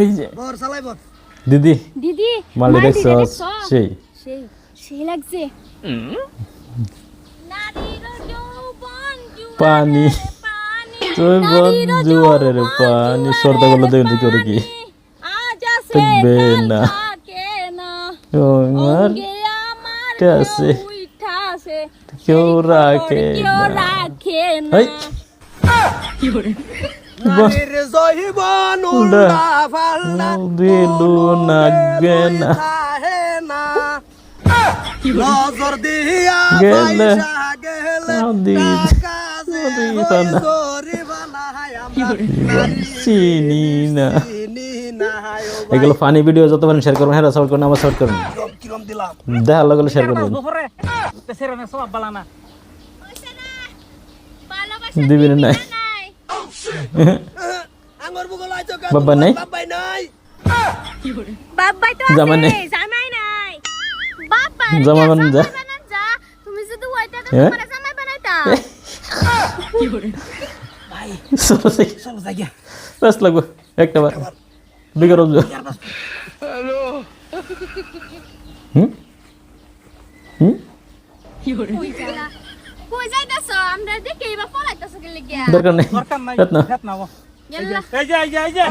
এই যে। বর চালাই বর। দিদি। দিদি মালি দেখছ? সেই। সেই সেই লাগছে। পানি। পানি তুই বল নারীর জুয়ারের পানি সর্দা দেখুন কি? করে কি থাকবে না। আমার কাছে কেউ রাখে না। নজর দিয়া গেলে চিনি না। এগুলো ফানি ভিডিও যত পারেন শেয়ার করবেন হ্যাঁ সাপোর্ট করুন আমার সাপোর্ট করুন। কিরম কিরম দিলাম? দেখা লাগলে শেয়ার করবেন। দুপুরে। সেরা না সব বালানা হইছে না? ভালোবাসা দিবি না। দিবি নাই। না নাই। আঙ্গুর বুগল আইছো কা বাবা নাই? বাবাই নাই বাবাই তো জামাই আছে, নেই। জামাই নাই। বাবা, জামাই কে বানান যা। জামাই বানান যা। তুমি যদি ওইটা তো হ্যাঁ? তোমার জামাই যাই চলো কই যাইতাছো? আমরা দেখি এবার পলাইতাছো? দরকার নেই। দরকার নাই না। না ও। ইয়াল্লা, এই যে এই যে এই যে।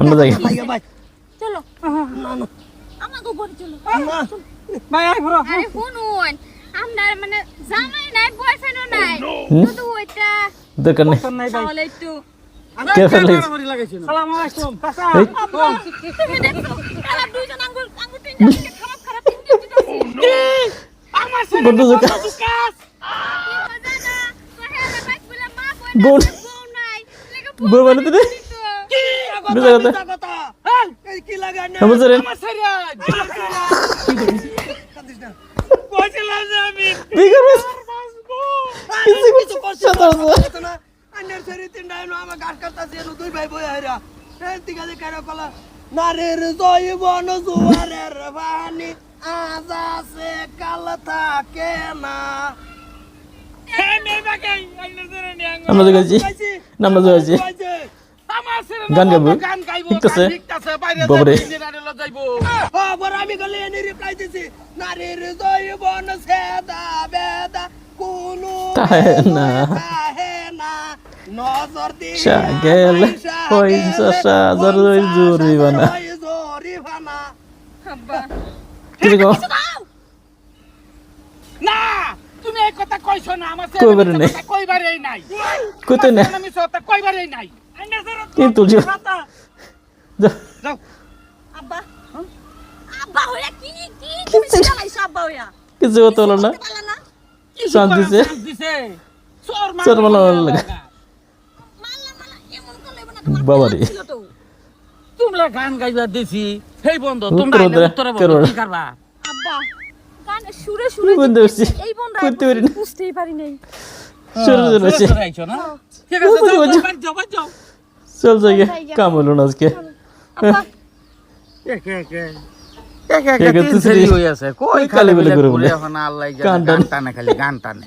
আমরা যাই। ভাই ভাই। চলো। আমাকে ঘরে চলো। ভাই আই ঘুরো। আরে শুনুন, আমরা মানে জামাই নাই, boyfriend নাই। শুধু ওইটা। দরকার নেই। তোর নাই তাহলে একটু কে বোন। বোন মানে কি বুঝা কথা। কি লাগায় না আমার না কইছিলাম যে আমি বিগর কিছু কিছু করছে না আন্ডার সেরি তিনটা এনো আমার গাছ কাটতাছি এনো দুই ভাই বই হাইরা এই যে কেন কলা নারীর জৈবন জুয়ারের বাহানি আজ আছে কাল থাকে না। আমরা পাইছি? আমরা ছেলে গান? গান শিখতেছে বাইরে বাবারে। আমি গলে এনে রিপ্লাই দিছি। নারীর জৈবন সেদা বেদা কোনো না। নজর দিয়া সাগেল পয়সা সাজর জরিবানা আব্বা। কি গো? কি তুমি চালাইছো আব্বা হইয়া? কিছু হতো হলো না। না? চান্স দিছে চোর চোর মালা মালা লাগা। মারলা মারলা এমন করলে না তোমার গান গাইবা দিছি সেই বন্ধ তোমরা উত্তরে বলো কি করবা? আব্বা গানে সুরে সুরে এই বোন করতে পারি না বুঝতেই পারি নাই শুরু শুরু হচ্ছে আইছো না? ঠিক আছে যাও, যাও। চল যাই কাম হলো না আজকে। তিন শ্রী- শ্রেণি আছে। কই খালি বলে করে এখন আল্লাহ গান গান টানে খালি গান টানে।